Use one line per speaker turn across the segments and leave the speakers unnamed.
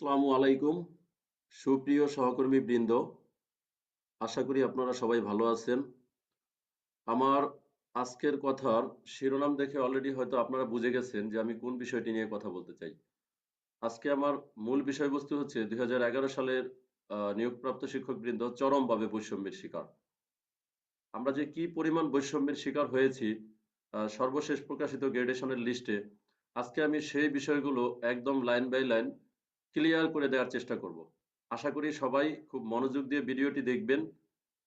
আসসালামু আলাইকুম। সুপ্রিয় সহকর্মী বৃন্দ আশা করি আপনারা সবাই ভালো আছেন। আমার আজকের কথার শিরোনাম দেখে অলরেডি হয়তো আপনারা বুঝে গেছেন যে আমি কোন বিষয়টি নিয়ে কথা বলতে চাই। আজকে আমার মূল বিষয়বস্তু হচ্ছে দুই হাজার এগারো সালের নিয়োগপ্রাপ্ত শিক্ষকবৃন্দ চরমভাবে বৈষম্যের শিকার। আমরা যে কি পরিমাণ বৈষম্যের শিকার হয়েছি সর্বশেষ প্রকাশিত গ্রেডেশনের লিস্টে, আজকে আমি সেই বিষয়গুলো একদম লাইন বাই লাইন ক্লিয়ার করে দেওয়ার চেষ্টা করব। আশা করি সবাই খুব মনোযোগ দিয়ে ভিডিওটি দেখবেন।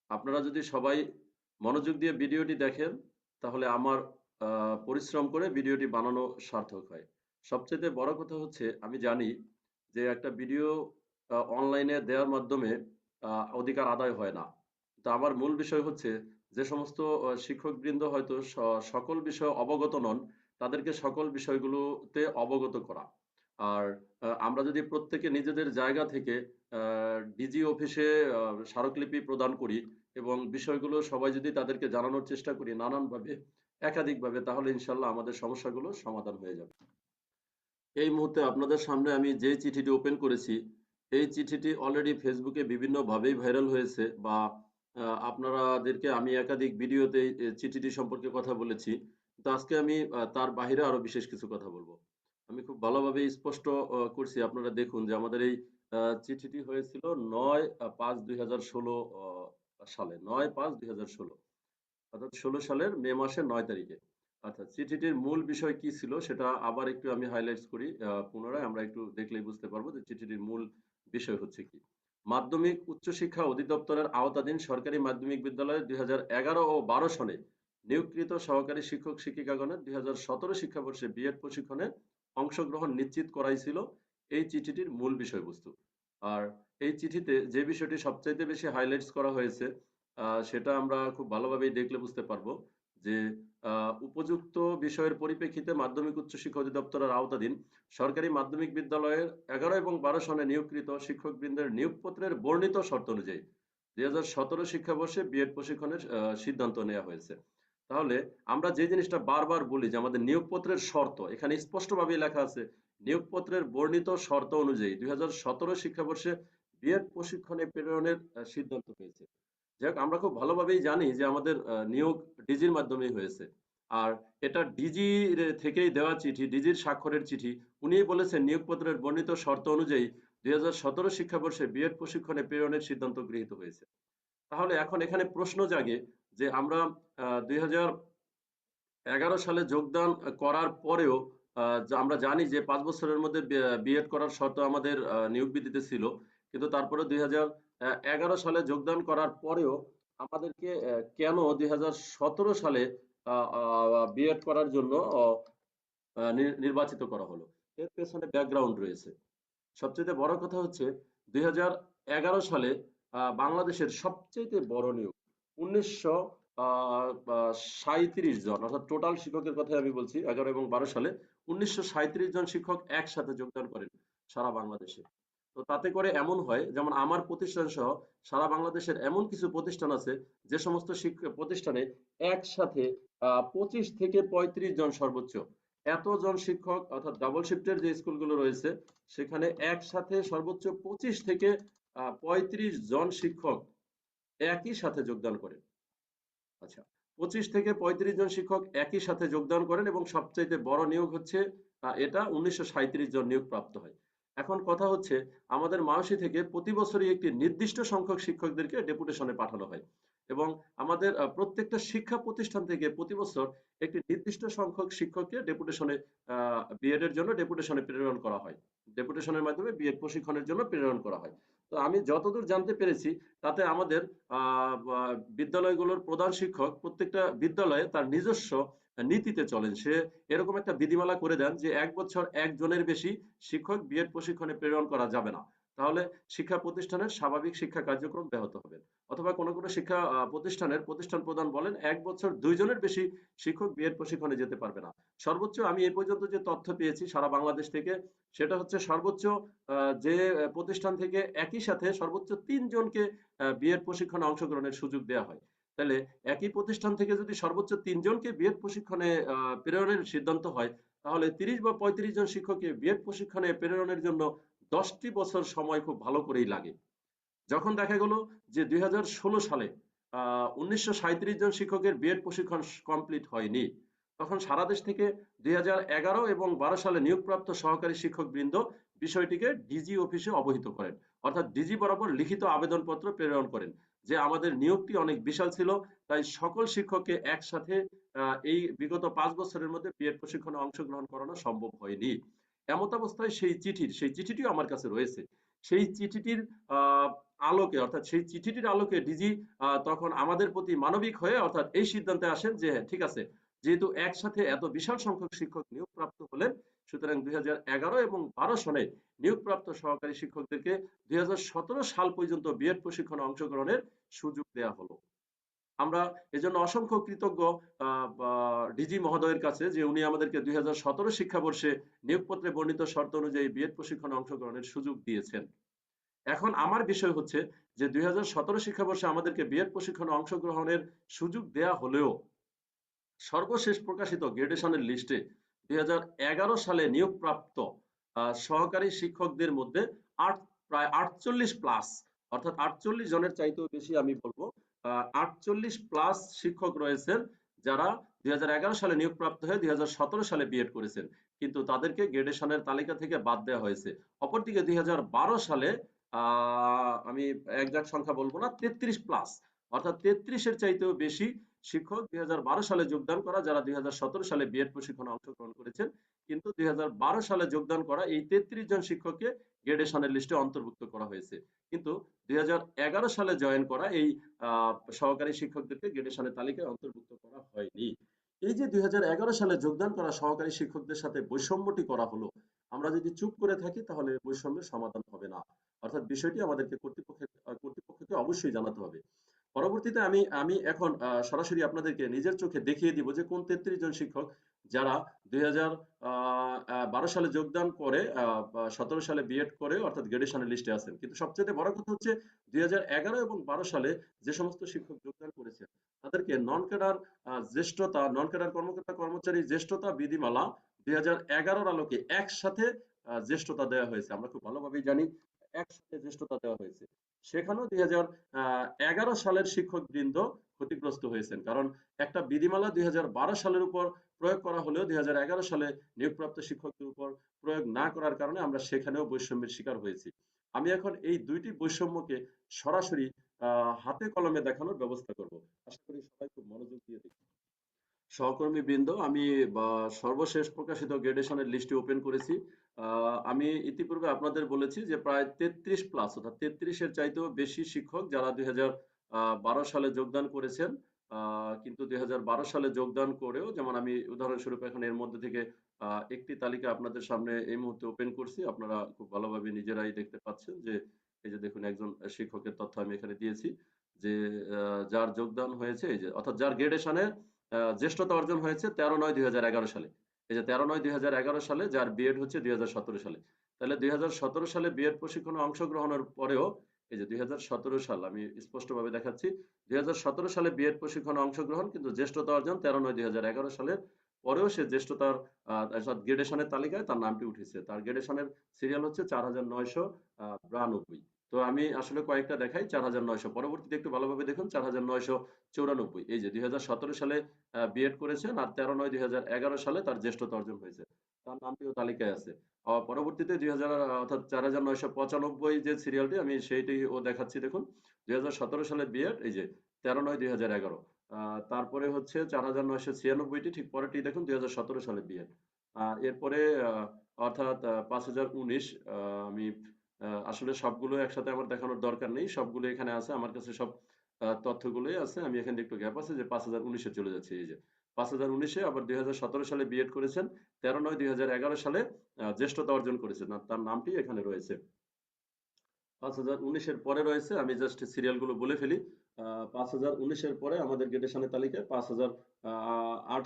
আপনারা যদি সবাই মনোযোগ দিয়ে ভিডিওটি দেখেন, তাহলে আমার পরিশ্রম করে ভিডিওটি বানানো সার্থক হয়। সবচেয়ে বড় কথা হচ্ছে, আমি জানি যে একটা ভিডিও অনলাইনে দেওয়ার মাধ্যমে অধিকার আদায় হয় না। তো আমার মূল বিষয় হচ্ছে, যে সমস্ত শিক্ষকবৃন্দ হয়তো সকল বিষয় অবগত নন, তাদেরকে সকল বিষয়গুলোতে অবগত করা। আর আমরা যদি প্রত্যেকে নিজেদের জায়গা থেকে ডিজি অফিসে স্মারকলিপি প্রদান করি এবং বিষয়গুলো সবাই যদি তাদেরকে জানানোর চেষ্টা করি নানানভাবে, একাধিকভাবে, তাহলে ইনশাল্লাহ আমাদের সমস্যাগুলো সমাধান হয়ে যাবে। এই মুহূর্তে আপনাদের সামনে আমি যে চিঠিটি ওপেন করেছি, এই চিঠিটি অলরেডি ফেসবুকে বিভিন্নভাবেই ভাইরাল হয়েছে বা আপনারাদেরকে আমি একাধিক ভিডিওতে চিঠিটি সম্পর্কে কথা বলেছি। তো আজকে আমি তার বাইরে আরও বিশেষ কিছু কথা বলব। আমি খুব ভালোভাবে স্পষ্ট করছি। আপনারা দেখুন যে আমাদের এই চিঠিটি হয়েছিল নয় পাঁচ দুই সালে। নয় পাঁচ দুই অর্থাৎ ষোলো সালের মে মাসের নয় তারিখে। অর্থাৎ চিঠিটির মূল বিষয় কি ছিল সেটা আবার একটু আমি হাইলাইটস করি পুনরায়। আমরা একটু দেখলেই বুঝতে পারব যে চিঠিটির মূল বিষয় হচ্ছে কি। মাধ্যমিক উচ্চশিক্ষা অধিদপ্তরের আওতাধীন সরকারি মাধ্যমিক বিদ্যালয়ে দুই হাজার এগারো ও বারো সনে নিয়োগকৃত সহকারী শিক্ষক শিক্ষিকাগণের দুই হাজার সতেরো শিক্ষাবর্ষে বিএড প্রশিক্ষণে অংশগ্রহণ নিশ্চিত করাই ছিল এই চিঠিটির মূল বিষয়বস্তু। আর এই চিঠিতে যে বিষয়টি সবচাইতে বেশি হাইলাইটস করা হয়েছে সেটা আমরা খুব ভালোভাবেই দেখলে বুঝতে পারব যে উপযুক্ত বিষয়ের পরিপ্রেক্ষিতে মাধ্যমিক উচ্চশিক্ষা অধিদপ্তরের আওতাধীন সরকারি মাধ্যমিক বিদ্যালয়ের এগারো এবং বারো সনে নিয়োগকৃত শিক্ষকবৃন্দের নিয়োগপত্রের বর্ণিত শর্ত অনুযায়ী দুই হাজার সতেরো শিক্ষাবর্ষে বিএড প্রশিক্ষণের সিদ্ধান্ত নেওয়া হয়েছে। তাহলে আমরা যে জিনিসটা বারবার বলি যে আমাদের নিয়োগপত্রের শর্ত, এখানে স্পষ্টভাবে লেখা আছে, নিয়োগপত্রের বর্ণিত শর্ত অনুযায়ী দুই হাজার সতেরো শিক্ষাবর্ষে বিএড প্রশিক্ষণে প্রেরণের সিদ্ধান্ত হয়েছে যাই আমরা খুব ভালোভাবেই জানি যে আমাদের নিয়োগ ডিজির মাধ্যমেই হয়েছে। আর এটা ডিজি থেকেই দেওয়া চিঠি, ডিজির স্বাক্ষরের চিঠি উনি বলেছেন নিয়োগপত্রের বর্ণিত শর্ত অনুযায়ী দুই হাজার সতেরো শিক্ষাবর্ষে বিএড প্রশিক্ষণে প্রেরণের সিদ্ধান্ত গৃহীত হয়েছে। তাহলে এখন এখানে প্রশ্ন জাগে যে আমরা দুই হাজার এগারো সালে যোগদান করার পরেও আমরা জানি যে পাঁচ বছরের মধ্যে বিএড করার শর্ত আমাদের নিয়োগ বিধিতে ছিল। কিন্তু তারপরে দুই হাজার এগারো সালে যোগদান করার পরেও আমাদেরকে কেন দুই হাজার সতেরো সালে বিএড করার জন্য নির্বাচিত করা হলো? এর পেছনে ব্যাকগ্রাউন্ড রয়েছে। সবচেয়ে বড় কথা হচ্ছে, দুই হাজার এগারো সালে বাংলাদেশের সবচেয়ে বড় নিয়োগ উনিশশো জন অর্থাৎ টোটাল শিক্ষকের কথাই আমি বলছি এগারো এবং বারো সালে উনিশশো জন শিক্ষক একসাথে যোগদান করেন সারা বাংলাদেশে। তো তাতে করে এমন হয় যেমন আমার প্রতিষ্ঠান সহ সারা বাংলাদেশের এমন কিছু প্রতিষ্ঠান আছে যে সমস্ত প্রতিষ্ঠানে একসাথে পঁচিশ থেকে পঁয়ত্রিশ জন সর্বোচ্চ। এতজন শিক্ষক অর্থাৎ ডাবল শিফটের যে স্কুলগুলো রয়েছে সেখানে একসাথে সর্বোচ্চ পঁচিশ থেকে আহ, পঁয়ত্রিশ জন শিক্ষক একই সাথে যোগদান করেন। আচ্ছা পঁচিশ থেকে পঁয়ত্রিশ জন শিক্ষক একই সাথে যোগদান করেন এবং সবচাইতে বড় নিয়োগ হচ্ছে এটা উনিশশো জন নিয়োগ প্রাপ্ত হয়। এখন কথা হচ্ছে, আমাদের মানসী থেকে প্রতি বছরই একটি নির্দিষ্ট সংখ্যক শিক্ষকদেরকে ডেপুটেশনে পাঠানো হয়। এবং আমাদের প্রত্যেকটা শিক্ষা প্রতিষ্ঠান থেকে প্রতি বছর একটি নির্দিষ্ট সংখ্যক শিক্ষককে ডেপুটেশনে বিএড এর জন্য ডেপুটেশনে প্রেরণ করা হয়। ডেপুটেশনের মাধ্যমে বিএড প্রশিক্ষণের জন্য প্রেরণ করা হয়। তো আমি যতদূর জানতে পেরেছি, তাতে আমাদের বিদ্যালয়গুলোর প্রধান শিক্ষক প্রত্যেকটা বিদ্যালয়ে তার নিজস্ব নীতিতে চলেন। সে এরকম একটা বিধিমালা করে দেন যে এক বছর একজনের বেশি শিক্ষক বিএড প্রশিক্ষণে প্রেরণ করা যাবে না। তাহলে শিক্ষা প্রতিষ্ঠানের স্বাভাবিক শিক্ষা কার্যক্রম ব্যাহত হবে। অথবা কোনো কোনো শিক্ষা প্রতিষ্ঠানের প্রতিষ্ঠান প্রধান বলেন, এক বছর দুইজনের বেশি শিক্ষক বিএড প্রশিক্ষণে যেতে পারবে না। সর্বোচ্চ আমি এ পর্যন্ত যে তথ্য পেয়েছি সারা বাংলাদেশ থেকে, সেটা হচ্ছে সর্বোচ্চ যে প্রতিষ্ঠান থেকে একই সাথে সর্বোচ্চ তিনজনকে বিএড প্রশিক্ষণে অংশগ্রহণের সুযোগ দেওয়া হয়। তাহলে একই প্রতিষ্ঠান থেকে যদি সর্বোচ্চ তিনজনকে বিএড প্রশিক্ষণে প্রেরণের সিদ্ধান্ত হয়, তাহলে তিরিশ বা পঁয়ত্রিশ জন শিক্ষককে বিএড প্রশিক্ষণে প্রেরণের জন্য দশটি বছর সময় খুব ভালো করেই লাগে। যখন দেখা গেল যে দুই হাজার ষোলো সালে আহ জন শিক্ষকের বিএড প্রশিক্ষণ কমপ্লিট হয়নি, তখন সারা দেশ থেকে দুই এবং বারো সালে নিয়োগপ্রাপ্ত সহকারী শিক্ষক বৃন্দ বিষয়টিকে ডিজি অফিসে অবহিত করেন। অর্থাৎ ডিজি বরাবর লিখিত আবেদনপত্র প্রেরণ করেন, যে আমাদের নিয়োগটি অনেক বিশাল ছিল, তাই সকল শিক্ষককে একসাথে এই বিগত পাঁচ বছরের মধ্যে বিএড প্রশিক্ষণে অংশগ্রহণ করানো সম্ভব হয়নি। এমত অবস্থায় সেই চিঠির, সেই চিঠিটিও আমার কাছে রয়েছে। সেই চিঠিটির আলোকে, অর্থাৎ সেই চিঠিটির আলোকে ডিজি তখন আমাদের প্রতি মানবিক হয়ে, অর্থাৎ এই সিদ্ধান্তে আসেন যে ঠিক আছে, যেহেতু একসাথে এত বিশাল সংখ্যক শিক্ষক নিয়োগপ্রাপ্ত হলেন, সুতরাং দুই হাজার এগারো এবং বারো সনে নিয়োগপ্রাপ্ত সহকারী শিক্ষকদেরকে দুই হাজার সতেরো সাল পর্যন্ত বিএড প্রশিক্ষণে অংশগ্রহণের সুযোগ দেওয়া হলো। আমরা এজন্য অসংখ্য কৃতজ্ঞ ডিজি মহোদয়ের কাছে যে উনি আমাদেরকে দুই হাজার সতেরো শিক্ষাবর্ষে নিয়োগপত্রে বর্ণিত শর্ত অনুযায়ী বিএড প্রশিক্ষণে অংশগ্রহণের সুযোগ দিয়েছেন। এখন আমার বিষয় হচ্ছে যে দুই শিক্ষাবর্ষে আমাদেরকে বিএড প্রশিক্ষণে অংশগ্রহণের সুযোগ দেয়া হলেও সর্বশেষ প্রকাশিত গ্রেডেশনের লিস্টে দুই হাজার এগারো সালে নিয়োগপ্রাপ্ত সহকারী শিক্ষকদের মধ্যে আট, প্রায় আটচল্লিশ প্লাস, অর্থাৎ আটচল্লিশ জনের চাইতেও বেশি আমি বলব আটচল্লিশ প্লাস শিক্ষক রয়েছেন যারা দুই সালে নিয়োগপ্রাপ্ত হয়ে দুই সালে বিএড করেছেন। কিন্তু তাদেরকে গ্রেডেশনের তালিকা থেকে বাদ দেওয়া হয়েছে। অপরদিকে দুই সালে আমি একজাক্ট সংখ্যা বলব না, তেত্রিশ প্লাস অর্থাৎ তেত্রিশের চাইতেও বেশি শিক্ষক দুই হাজার বারো সালে যোগদান করা, যারা দুই হাজার সতেরো সালে বিএড প্রশিক্ষণে অংশগ্রহণ করেছেন। কিন্তু দুই হাজার বারো সালে যোগদান করা এই তেত্রিশ জন শিক্ষককে গ্রেডেশনের লিস্টে অন্তর্ভুক্ত করা হয়েছে। কিন্তু দুই সালে জয়েন করা এই সহকারী শিক্ষকদেরকে গ্রেডেশনের তালিকায় অন্তর্ভুক্ত করা হয়নি। এই যে দুই সালে যোগদান করা সহকারী শিক্ষকদের সাথে বৈষম্যটি করা হলো, আমরা যদি চুপ করে থাকি তাহলে বৈষম্যের সমাধান হবে না। অর্থাৎ বিষয়টি আমাদেরকে কর্তৃপক্ষের কর্তৃপক্ষকে অবশ্যই জানাতে হবে। পরবর্তীতে আমি আমি এখন সরাসরি আপনাদেরকে নিজের চোখে দেখিয়ে দিব যে কোন তেত্রিশ জন শিক্ষক যারা দুই সালে যোগদান করে সতেরো সালে বিএড করে অর্থাৎ গ্রেডেশনের লিস্টে আছেন। কিন্তু সবচেয়ে বড় কথা হচ্ছে দুই এবং বারো সালে যে সমস্ত শিক্ষক যোগদান করেছেন, তাদেরকে নন ক্যাডার জ্যেষ্ঠতা নন ক্যাডার কর্মকর্তা, কর্মচারী জ্যেষ্ঠতা বিধিমালা দুই হাজার আলোকে একসাথে জ্যেষ্ঠতা দেওয়া হয়েছে। আমরা খুব ভালোভাবেই জানি, একসাথে জ্যেষ্ঠতা দেওয়া হয়েছে। সেখানেও দুই সালের শিক্ষক বৃন্দ ক্ষতিগ্রস্ত হয়েছেন। কারণ একটা বিধিমালা দুই হাজার বারো সালের উপর প্রয়োগ করা হলেও দুই সালে নিয়োগপ্রাপ্ত শিক্ষকদের উপর প্রয়োগ না করার কারণে আমরা সেখানেও বৈষম্যের শিকার হয়েছি। আমি এখন এই দুইটি বৈষম্যকে সরাসরি হাতে কলমে দেখানোর ব্যবস্থা করব। আশা করি সবাই খুব মনোযোগ দিয়ে দেখি সহকর্মী বৃন্দ, আমি সর্বশেষ প্রকাশিত গ্রেডেশনের লিস্টটি ওপেন করেছি। আমি ইতিপূর্বে আপনাদের বলেছি যে প্রায় তেত্রিশ প্লাস, অর্থাৎ তেত্রিশের চাইতেও বেশি শিক্ষক যারা দুই হাজার বারো সালে যোগদান করেছেন কিন্তু দুই হাজার বারো সালে যোগদান করেও, যেমন আমি উদাহরণস্বরূপ এখন এর মধ্যে থেকে একটি তালিকা আপনাদের সামনে এই মুহূর্তে ওপেন করছি। আপনারা খুব ভালোভাবে নিজেরাই দেখতে পাচ্ছেন যে, এই যে দেখুন একজন শিক্ষকের তথ্য আমি এখানে দিয়েছি যে যার যোগদান হয়েছে, এই যে, অর্থাৎ যার গ্রেডেশনে জ্যেষ্ঠতা অর্জন হয়েছে তেরো নয় দুই সালে। এই যে তেরো নয় দুই সালে যার বিএড হচ্ছে দুই হাজার সতেরো সালে। তাহলে দুই হাজার সতেরো সালে বিএড প্রশিক্ষণে অংশগ্রহণের পরেও এই যে দুই সাল, আমি স্পষ্টভাবে দেখাচ্ছি, দুই সালে বিএড প্রশিক্ষণে অংশগ্রহণ, কিন্তু জ্যেষ্ঠতা অর্জন তেরো নয় দুই সালের পরেও সে জ্যেষ্ঠতার গ্রেডেশনের তালিকায় তার নামটি উঠেছে। তার গ্রেডেশনের সিরিয়াল হচ্ছে চার হাজার নয়শো বিরানব্বই। তো আমি আসলে কয়েকটা দেখাই, চার হাজার নয়শো। পরবর্তীতে একটু ভালোভাবে দেখুন, চার হাজার নয়শো চৌরানব্বই। এই যে দুই হাজার সতেরো সালে বিএড করেছেন আর তেরো নয় দুই সালে তার জ্যেষ্ঠতা অর্জন হয়েছে। তার নামটিও তালিকায় আছে। পরবর্তীতে দুই হাজার, অর্থাৎ চার হাজার নয়শো পঁচানব্বই যে সিরিয়ালটি আমি সেইটি ও দেখাচ্ছি, দেখুন। দুই সালে বিএড এই যে তেরো নয়, দুই হাজার এগারো। তারপরে হচ্ছে চার হাজার নয়শো ছিয়ানব্বইটি, ঠিক পরেরটি দেখুন, দুই হাজার সতেরো সালে বিএড এরপরে অর্থাৎ পাঁচ হাজার উনিশ আমি আসলে সবগুলো একসাথে আমার দেখানোর দরকার নেই, সবগুলো এখানে আছে, আমার কাছে সব তথ্যগুলোই আছে, আমি এখানে একটু গ্যাপ আছে যে পাঁচ হাজার উনিশে চলে যাচ্ছে, এই যে। পাঁচ হাজার উনিশে আবার দুই হাজার সতেরো সালে বিএড করেছেন, তেরো নয় দুই সালে জ্যেষ্ঠতা অর্জন করেছেন। তার নামটি এখানে রয়েছে। পাঁচ হাজার উনিশের পরে রয়েছে, আমি জাস্ট সিরিয়ালগুলো বলে ফেলি। পাঁচ হাজার উনিশের পরে আমাদের গ্রেডেশনের তালিকায় পাঁচ হাজার আট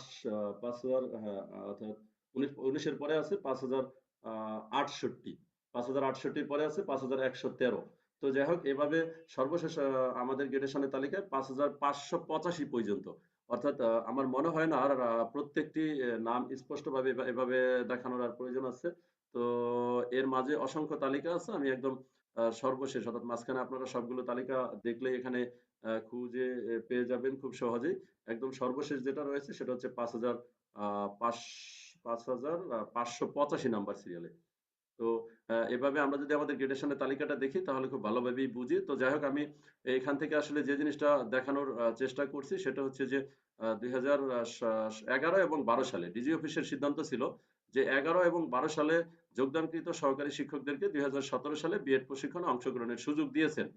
পাঁচ হাজার হ্যাঁ অর্থাৎ উনিশের পরে আছে পাঁচ হাজার আটষট্টি। পাঁচ হাজার আটষট্টির পরে আছে পাঁচ হাজার একশো তেরো। তো যাই হোক, এভাবে সর্বশেষ আমাদের গ্রেডেশনের তালিকায় পাঁচ হাজার পাঁচশো পঁচাশি পর্যন্ত অর্থাৎ আমার মনে হয় না আর প্রত্যেকটি নাম স্পষ্টভাবে এভাবে দেখানোর আর প্রয়োজন আছে। তো, এর মাঝে অসংখ্য তালিকা আছে। আমি একদম সর্বশেষ, অর্থাৎ মাঝখানে আপনারা সবগুলো তালিকা দেখলে এখানে খুঁজে পেয়ে যাবেন খুব সহজেই। একদম সর্বশেষ যেটা রয়েছে সেটা হচ্ছে পাঁচ হাজার পাঁচ পাঁচ হাজার পাঁচশো পঁচাশি নাম্বার সিরিয়ালে তো এভাবে আমরা যদি আমাদের গ্রেডেশনের তালিকাটা দেখি, তাহলে খুব ভালোভাবেই বুঝি। তো যাই হোক, আমি এখান থেকে আসলে যে জিনিসটা দেখানোর চেষ্টা করছি, সেটা হচ্ছে যে দুই হাজার এগারো এবং বারো সালে ডিজি অফিসের সিদ্ধান্ত ছিল যে, এগারো এবং বারো সালে যোগদানকৃত সহকারী শিক্ষকদেরকে দুই হাজার সতেরো সালে বিএড প্রশিক্ষণে অংশগ্রহণের সুযোগ দিয়েছেন।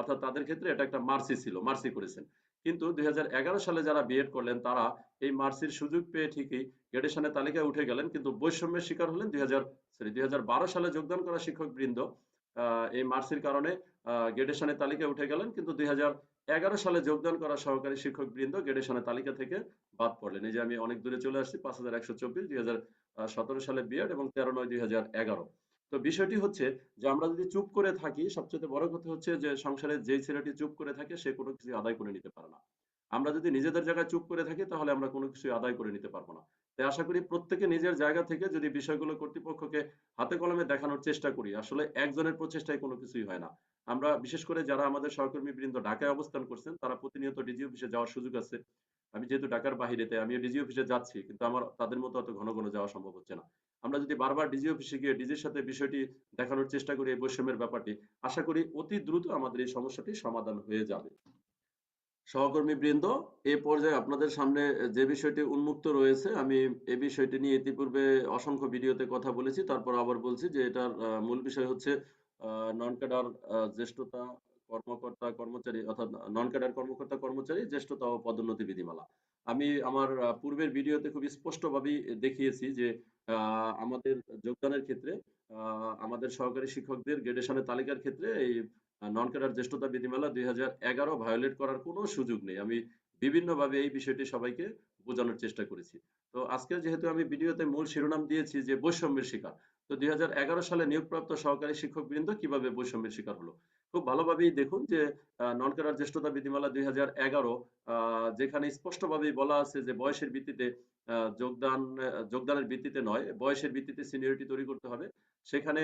অর্থাৎ তাদের ক্ষেত্রে এটা একটা মার্সি ছিল মার্সি করেছেন। কিন্তু দুই হাজার এগারো সালে যারা বিএড করলেন, তারা এই মার্সির সুযোগ পেয়ে ঠিকই গ্রেডেশনের তালিকায় উঠে গেলেন, কিন্তু বৈষম্যের শিকার হলেন দুই সরি দুই সালে যোগদান করা শিক্ষক বৃন্দ এই মার্সির কারণে গ্রেডেশনের তালিকায় উঠে গেলেন, কিন্তু দুই সালে যোগদান করা সহকারী শিক্ষক বৃন্দ গ্রেডেশনের তালিকা থেকে বাদ পড়লেন। এই যে আমি অনেক দূরে চলে আসছি, পাঁচ হাজার একশো চব্বিশ দুই হাজার সতেরো সালে বিএড এবং তেরো নয় দুই হাজার এগারো। তো বিষয়টি হচ্ছে যে, আমরা যদি চুপ করে থাকি সবচেয়ে বড় কথা হচ্ছে যে সংসারে যেই ছেলেটি চুপ করে থাকে, সে কোনো কিছু আদায় করে নিতে পারে না। আমরা যদি নিজেদের জায়গায় চুপ করে থাকি, তাহলে আমরা কোনো কিছু আদায় করে নিতে পারব না। তাই আশা করি প্রত্যেকে নিজের জায়গা থেকে যদি বিষয়গুলো কর্তৃপক্ষকে হাতে কলমে দেখানোর চেষ্টা করি, আসলে একজনের প্রচেষ্টায় কোনো কিছুই হয় না। আমরা বিশেষ করে যারা আমাদের সহকর্মী বৃন্দ ঢাকায় অবস্থান করছেন, তারা প্রতিনিয়ত ডিজি অফিসে যাওয়ার সুযোগ আছে। আমি যেহেতু ঢাকার বাহিরেতে আমি ডিজি অফিসে যাচ্ছি, কিন্তু আমার, তাদের মতো অত ঘন ঘন যাওয়া সম্ভব হচ্ছে না। আমরা যদি বারবার ডিজি অফিসে গিয়ে ডিজির সাথে বিষয়টি দেখানোর চেষ্টা করি এই বৈষম্যের ব্যাপারটি, আশা করি অতি দ্রুত আমাদের এই সমস্যাটি সমাধান হয়ে যাবে। সহকর্মী বৃন্দ, এ পর্যায়ে আপনাদের সামনে যে বিষয়টি উন্মুক্ত রয়েছে, আমি এ বিষয়টি নিয়ে ইতিপূর্বে অসংখ্য ভিডিওতে কথা বলেছি। তারপর আবার বলছি যে এটার মূল বিষয় হচ্ছে নন ক্যাডার জ্যেষ্ঠতা কর্মকর্তা কর্মচারী অর্থাৎ নন ক্যাডার কর্মকর্তা কর্মচারী, জ্যেষ্ঠতা ও পদোন্নতি বিধিমালা। আমি আমার পূর্বের ভিডিওতে খুব স্পষ্টভাবেই দেখিয়েছি যে আমাদের যোগদানের ক্ষেত্রে আমাদের সহকারী শিক্ষকদের গ্রেডেশনের তালিকার ক্ষেত্রে এই নন ক্যাডার জ্যেষ্ঠতা বিধিমালা দুই হাজার এগারো ভায়োলেট করার কোনো সুযোগ নেই। আমি বিভিন্নভাবে এই বিষয়টি সবাইকে বোঝানোর চেষ্টা করেছি। তো আজকে যেহেতু আমি ভিডিওতে মূল শিরোনাম দিয়েছি যে বৈষম্যের শিকার তো দুই হাজার এগারো সালে নিয়োগপ্রাপ্ত সহকারী শিক্ষক বৃন্দ কীভাবে বৈষম্যের শিকার হলো? খুব ভালোভাবেই দেখুন যে নন ক্যাডার জ্যেষ্ঠতা বিধিমালা দুই যেখানে স্পষ্টভাবেই বলা আছে যে, বয়সের ভিত্তিতে যোগদান যোগদানের ভিত্তিতে নয়, বয়সের ভিত্তিতে সিনিয়রিটি তৈরি করতে হবে। সেখানে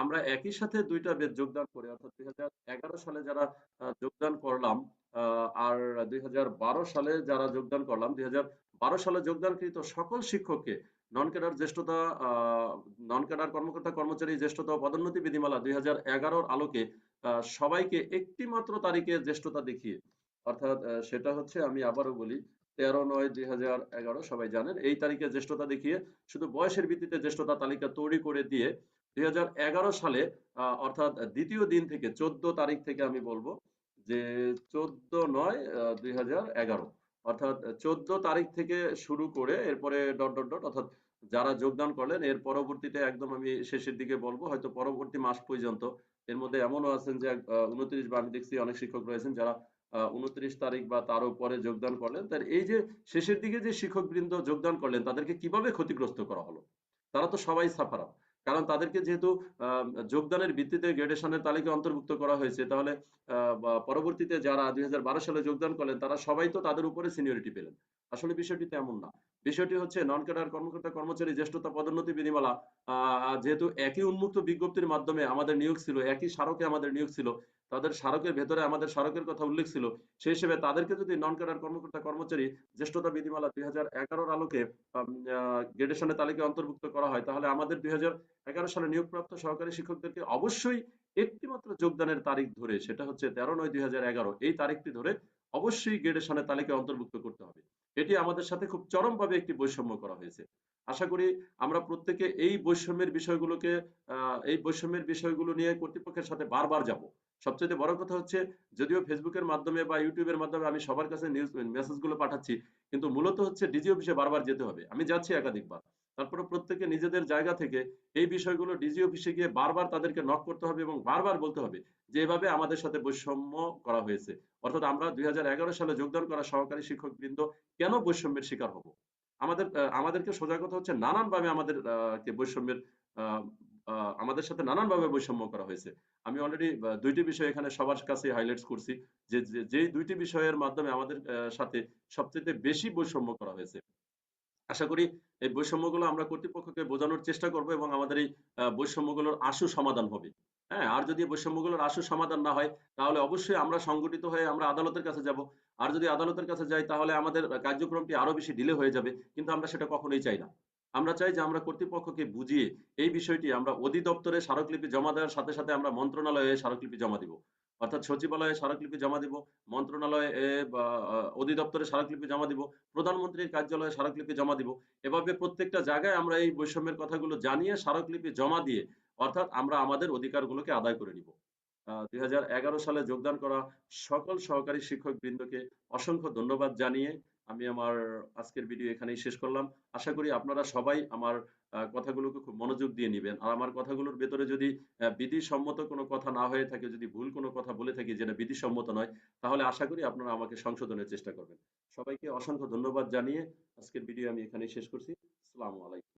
আমরা একই সাথে দুইটা বেদ যোগদান করে, অর্থাৎ দুই হাজার এগারো সালে যারা যোগদান করলাম আর দুই হাজার বারো সালে যারা যোগদান করলাম, দুই হাজার বারো সালে যোগদানকৃত সকল শিক্ষককে নন ক্যাডার জ্যেষ্ঠতা নন ক্যাডার কর্মকর্তা, কর্মচারী জ্যেষ্ঠতা পদোন্নতি বিধিমালা দুই হাজার আলোকে সবাইকে একটি মাত্র তারিখে জ্যেষ্ঠতা দেখিয়ে, অর্থাৎ সেটা হচ্ছে আমি আবারও বলি, তেরো নয় দুই হাজার এগারো, সবাই জানেন, এই তারিখে জ্যেষ্ঠতা দেখিয়ে, শুধু বয়সের ভিত্তিতে জ্যেষ্ঠতা তালিকা তৈরি করে দিয়ে, দুই হাজার এগারো সালে অর্থাৎ দ্বিতীয় দিন থেকে চোদ্দ তারিখ থেকে আমি বলব, যে চোদ্দ নয় দুই অর্থাৎ চোদ্দ তারিখ থেকে শুরু করে এরপরে ডট ডট ডট, অর্থাৎ যারা যোগদান করলেন, এর পরবর্তীতে একদম আমি শেষের দিকে বলব, হয়তো পরবর্তী মাস পর্যন্ত এর মধ্যে এমনও আছেন যে উনত্রিশ বা আমি দেখছি অনেক শিক্ষক রয়েছেন যারা উনত্রিশ তারিখ বা তারও পরে যোগদান করলেন। তার এই যে শেষের দিকে যে শিক্ষক বৃন্দ যোগদান করলেন, তাদেরকে কীভাবে ক্ষতিগ্রস্ত করা হলো? তারা তো সবাই সাফারাম কারণ তাদেরকে যেহেতু যোগদানের ভিত্তিতে গ্রেডেশনের তালিকা অন্তর্ভুক্ত করা হয়েছে, তাহলে পরবর্তীতে যারা দুই হাজার বারো সালে যোগদান করলেন, তারা সবাই তো তাদের উপরে সিনিয়রিটি পেলেন। আসলে বিষয়টি তেমন না। বিষয়টি হচ্ছে নন ক্যাডার কর্মকর্তা কর্মচারী জ্যেষ্ঠতা পদোন্নতি বিধিমালা যেহেতু একই উন্মুক্ত বিজ্ঞপ্তির মাধ্যমে আমাদের নিয়োগ ছিল, একই স্মারকে আমাদের নিয়োগ ছিল তাদের স্মারকের ভেতরে আমাদের স্মারকের কথা উল্লেখ ছিল। সেই হিসেবে তাদেরকে যদি নন ক্যাডার কর্মকর্তা কর্মচারী জ্যেষ্ঠতা বিধিমালা দুই হাজার আলোকে গ্রেডেশনের তালিকায় অন্তর্ভুক্ত করা হয়, তাহলে আমাদের দুই হাজার সালে নিয়োগপ্রাপ্ত সহকারী শিক্ষকদেরকে অবশ্যই একটি মাত্র যোগদানের তারিখ ধরে, সেটা হচ্ছে তেরো নয় দুই এই তারিখটি ধরে অবশ্যই গ্রেডেশনের তালিকায় অন্তর্ভুক্ত করতে হবে। এটি আমাদের সাথে খুব চরমভাবে একটি বৈষম্য করা হয়েছে। আশা করি আমরা প্রত্যেকে এই বৈষম্যের বিষয়গুলোকে এই বৈষম্যের বিষয়গুলো নিয়ে কর্তৃপক্ষের সাথে বারবার যাব। সবচেয়ে বড় কথা হচ্ছে, যদিও ফেসবুকের মাধ্যমে বা ইউটিউবের মাধ্যমে আমি সবার কাছে নিউজ মেসেজগুলো পাঠাচ্ছি, কিন্তু মূলত হচ্ছে ডিজি অফিসে বারবার যেতে হবে। আমি যাচ্ছি একাধিকবার। তারপরে প্রত্যেকে নিজেদের জায়গা থেকে এই বিষয়গুলো ডিজি অফিসে গিয়ে বারবার তাদেরকে নক করতে হবে এবং বারবার বলতে হবে যে, এভাবে আমাদের সাথে বৈষম্য করা হয়েছে। অর্থাৎ আমরা দুই হাজার এগারো সালে যোগদান করা সহকারী শিক্ষক বৃন্দ কেন বৈষম্যের শিকার হব? আমাদের আমাদেরকে সোজা কথা হচ্ছে নানানভাবে আমাদের বৈষম্যের আমাদের সাথে নানানভাবে বৈষম্য করা হয়েছে। আমি অলরেডি দুইটি বিষয় এখানে সবার কাছে হাইলাইটস করছি। যে যেই দুইটি বিষয়ের মাধ্যমে আমাদের সাথে সবচেয়ে বেশি বৈষম্য করা হয়েছে। আশা করি এই বৈষম্যগুলো আমরা কর্তৃপক্ষকে বোঝানোর চেষ্টা করব এবং আমাদের এই বৈষম্যগুলোর আশু সমাধান হবে। হ্যাঁ আর যদি বৈষম্যগুলোর আশু সমাধান না হয়, তাহলে অবশ্যই আমরা সংগঠিত হয়ে আমরা আদালতের কাছে যাব। আর যদি আদালতের কাছে যাই, তাহলে আমাদের কার্যক্রমটি আরও বেশি ডিলে হয়ে যাবে, কিন্তু আমরা সেটা কখনোই চাই না। আমরা চাই যে আমরা কর্তৃপক্ষকে বুঝিয়ে এই বিষয়টি আমরা অধিদপ্তরে স্মারকলিপি জমা দেওয়ার সাথে সাথে আমরা মন্ত্রণালয়ে স্মারকলিপি জমা দিব। অর্থাৎ সচিবালয়ে স্মারকলিপি জমা দিব, মন্ত্রণালয়ে অধিদপ্তরে স্মারকলিপি জমা দিব, প্রধানমন্ত্রীর কার্যালয়ে স্মারকলিপি জমা দিব। এভাবে প্রত্যেকটা জায়গায় আমরা এই বৈষম্যের কথাগুলো জানিয়ে স্মারকলিপি জমা দিয়ে অর্থাৎ আমরা আমাদের অধিকারগুলোকে আদায় করে নিব। দুই হাজার এগারো সালে যোগদান করা সকল সহকারী শিক্ষক বৃন্দকে অসংখ্য ধন্যবাদ জানিয়ে আমি আমার আজকের ভিডিও এখানেই শেষ করলাম। আশা করি আপনারা সবাই আমার কথাগুলোকে খুব মনোযোগ দিয়ে নেবেন। আর আমার কথাগুলোর ভেতরে যদি বিধিসম্মত কোনো কথা না হয়ে থাকে, যদি ভুল কোনো কথা বলে থাকি যেটা বিধিসম্মত নয়, তাহলে আশা করি আপনারা আমাকে সংশোধনের চেষ্টা করবেন। সবাইকে অসংখ্য ধন্যবাদ জানিয়ে আজকের ভিডিও আমি এখানেই শেষ করছি। আসসালামু আলাইকুম।